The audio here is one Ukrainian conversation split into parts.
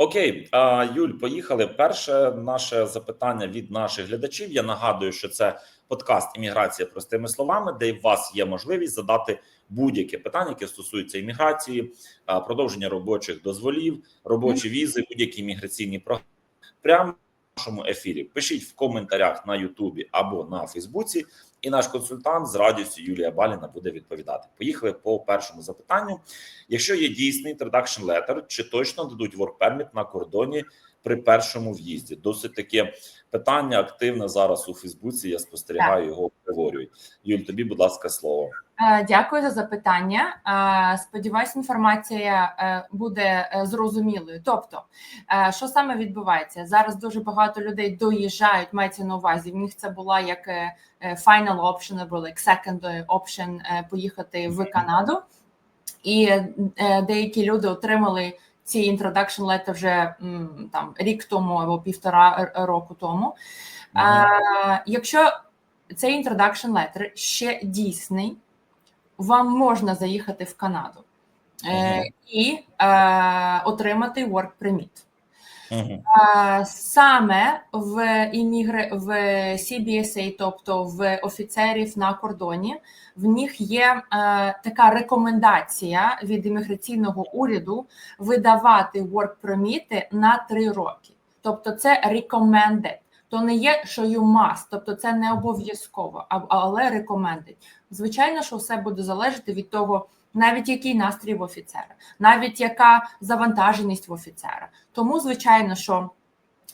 Окей, Юль, поїхали. Перше наше запитання від наших глядачів. Я нагадую, що це подкаст Імміграція простими словами, де у вас є можливість задати будь-яке питання, яке стосується імміграції, продовження робочих дозволів, робочі візи, будь-які міграційні програми. Прямо нашому ефірі. Пишіть в коментарях на Ютубі або на Фейсбуці, і наш консультант з радістю Юлія Баліна буде відповідати. Поїхали по першому запитанню. Якщо є дійсний introduction letter, чи точно дадуть work permit на кордоні при першому в'їзді? Досить таке питання активне зараз у Фейсбуці. Я спостерігаю його обговорюють. Юль, тобі, будь ласка, слово. Е, Дякую за запитання. Е, Сподіваюсь, інформація е, буде зрозумілою. Тобто, що саме відбувається зараз? Дуже багато людей доїжджають, мається на увазі. В них це була як final option або like second option поїхати в Канаду, і деякі люди отримали ці introduction letter вже там рік тому або півтора року тому. Е, Якщо цей introduction letter ще дійсний, вам можна заїхати в Канаду е, і е, отримати work permit. Мгм. Е, Саме в іммігр... в CBSA, тобто в офіцерів на кордоні, в них є е, така рекомендація від імміграційного уряду видавати work permit на три роки. Тобто, це recommended. То не є, що you must, тобто це не обов'язково, але recommended. Звичайно, що все буде залежати від того, навіть який настрій в офіцера, навіть яка завантаженість в офіцера. Тому, звичайно, що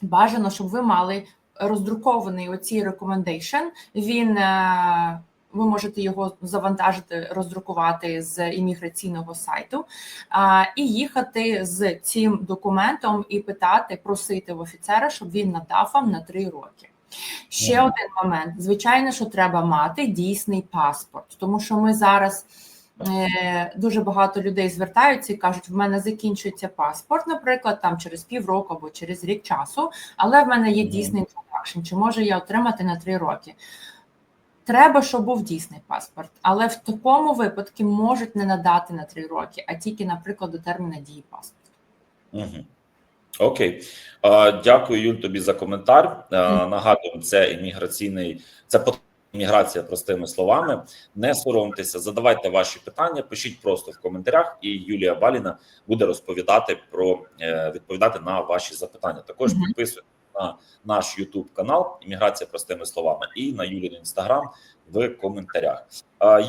бажано, щоб ви мали роздрукований оцій recommendation. Він е, ви можете його завантажити, роздрукувати з імміграційного сайту і їхати з цим документом і питати, просити в офіцера, щоб він надав вам на три роки. Ще Мгм. один момент: звичайно, що треба мати дійсний паспорт, тому що ми зараз. Е, Дуже багато людей звертаються і кажуть: в мене закінчується паспорт, наприклад, там через півроку або через рік часу, але в мене є дійсний інтродакшн. Чи можу я отримати на три роки? Треба, щоб був дійсний паспорт, але в такому випадку можуть не надати на три роки, а тільки, наприклад, до терміна дії паспорту. Угу. Окей, а, дякую, Юль, тобі за коментар. Нагадую, це імміграційний, це імміграція простими словами. Не соромтеся, задавайте ваші питання, пишіть просто в коментарях, і Юлія Баліна буде розповідати про е, відповідати на ваші запитання. Також підписуйтесь на наш YouTube канал Імміграція простими словами і на Юлін інстаграм в коментарях. А,